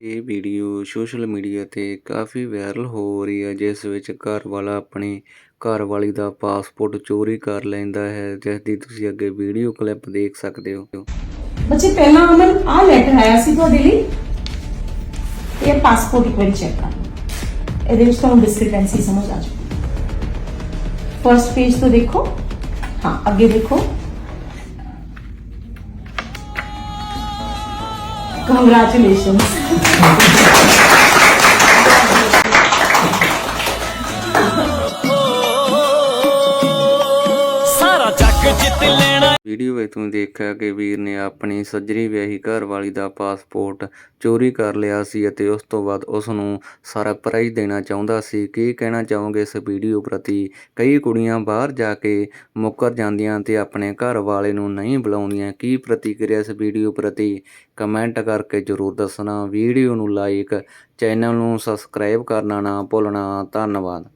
ਇਹ video social media ਤੇ ਕਾਫੀ viral ਹੋ ਰਹੀ ਹੈ, ਜਿਸ ਵਿੱਚ ਘਰ ਵਾਲਾ ਆਪਣੀ ਘਰਵਾਲੀ ਦਾ ਪਾਸਪੋਰਟ ਚੋਰੀ ਕਰ ਲੈਂਦਾ ਹੈ ਜਿਸ ਦੀ ਤੁਸੀਂ ਅੱਗੇ ਵੀਡੀਓ ਕਲਿੱਪ ਦੇਖ ਸਕਦੇ ਹੋ। ਬੱਚੇ, ਪਹਿਲਾਂ ਅਮਨ ਆ ਲੈਟਰ ਆਇਆ ਸੀ ਤੁਹਾਡੇ ਲਈ? ਇਹ ਪਾਸਪੋਰਟ ਇੱਕ ਵਾਰੀ ਚੈੱਕ ਕਰ ਲਓ। ਇਹਦੇ ਵਿੱਚ ਤੁਹਾਨੂੰ ਡਿਸਕ੍ਰਿਪੈਂਸੀ ਸਮਝ ਆ ਜਾਊ ਫਰਸਟ ਪੇਜ ਤੋਂ ਦੇਖੋ। ਹਾਂ, ਅੱਗੇ ਦੇਖੋ। Congratulations. ਸਾਰਾ ਜਿੱਤ ਲੈਣਾ। ਵੀਡੀਓ ਵਿੱਚ ਤੁਸੀਂ ਦੇਖਿਆ ਕਿ ਵੀਰ ਨੇ ਆਪਣੀ ਸੱਜਰੀ ਵਿਆਹੀ ਘਰਵਾਲੀ ਦਾ ਪਾਸਪੋਰਟ ਚੋਰੀ ਕਰ ਲਿਆ ਸੀ ਅਤੇ ਉਸ ਤੋਂ ਬਾਅਦ ਉਸ ਨੂੰ ਸਰਪ੍ਰਾਈਜ਼ ਦੇਣਾ ਚਾਹੁੰਦਾ ਸੀ। ਕੀ ਕਹਿਣਾ ਚਾਹੋਗੇ ਇਸ ਵੀਡੀਓ ਪ੍ਰਤੀ? ਕਈ ਕੁੜੀਆਂ ਬਾਹਰ ਜਾ ਕੇ ਮੁੱਕਰ ਜਾਂਦੀਆਂ ਤੇ ਆਪਣੇ ਘਰ ਵਾਲੇ ਨੂੰ ਨਹੀਂ ਬੁਲਾਉਂਦੀਆਂ। ਕੀ ਪ੍ਰਤੀਕਿਰਿਆ ਇਸ ਵੀਡੀਓ ਪ੍ਰਤੀ? ਕਮੈਂਟ ਕਰਕੇ ਜਰੂਰ ਦੱਸਣਾ। ਵੀਡੀਓ ਨੂੰ ਲਾਈਕ, ਚੈਨਲ ਨੂੰ ਸਬਸਕ੍ਰਾਈਬ ਕਰਨਾ ਨਾ ਭੁੱਲਣਾ। ਧੰਨਵਾਦ।